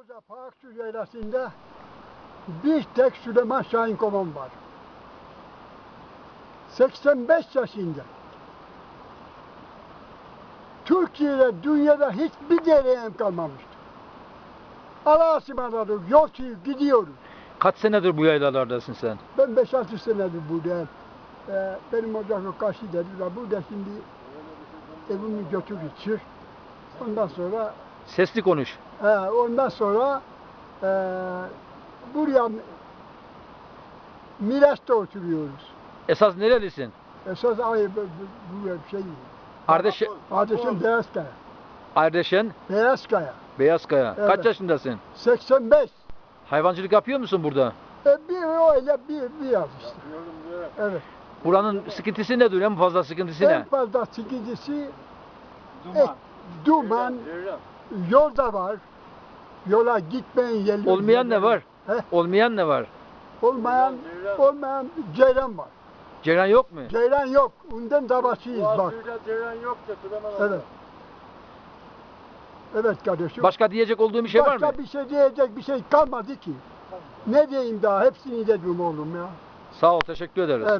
koca Paksu yaylasında bir tek Süleyman Şahin Koman var. 85 yaşında. Türkiye'de, dünyada hiçbir dereyen kalmamıştı. Allah'a ısmarladık, yolcuyuz, gidiyoruz. Kaç senedir bu yaylalardasın sen? Ben 5-6 senedir buradayım. Ee, benim ocaklı karşı dediler. Burada şimdi evimi götürür çık. Ondan sonra Sesli konuş. he, ondan sonra ee, buraya Miraç'ta oturuyoruz. Esas nerelisin? Esas ay bu, bu, bu şey Ardeş Kardeşim Beyazkaya. Ardeşen Beyazkaya. Beyazkaya. Kaç Evet. yaşındasın? 85. Hayvancılık yapıyor musun burada? E, bir öyle bir, bir yaz işte. Evet. Buranın sıkıntısı nedir? En fazla sıkıntısı En ne? fazla sıkıntısı et, duman, yol da var. Yola gitmeyin yerler. Olmayan ne var? He? Olmayan ne var? Olmayan, olmayan ceylan var. Ceylan yok mu? Ceylan yok. Ondan davasıyız bak. Evet. Evet kardeşim. Başka diyecek olduğum bir şey var Başka mı? bir şey diyecek bir şey kalmadı ki. Ne diyeyim daha? Hepsini dedim oğlum ya. Sağ ol, teşekkür ederiz. Evet.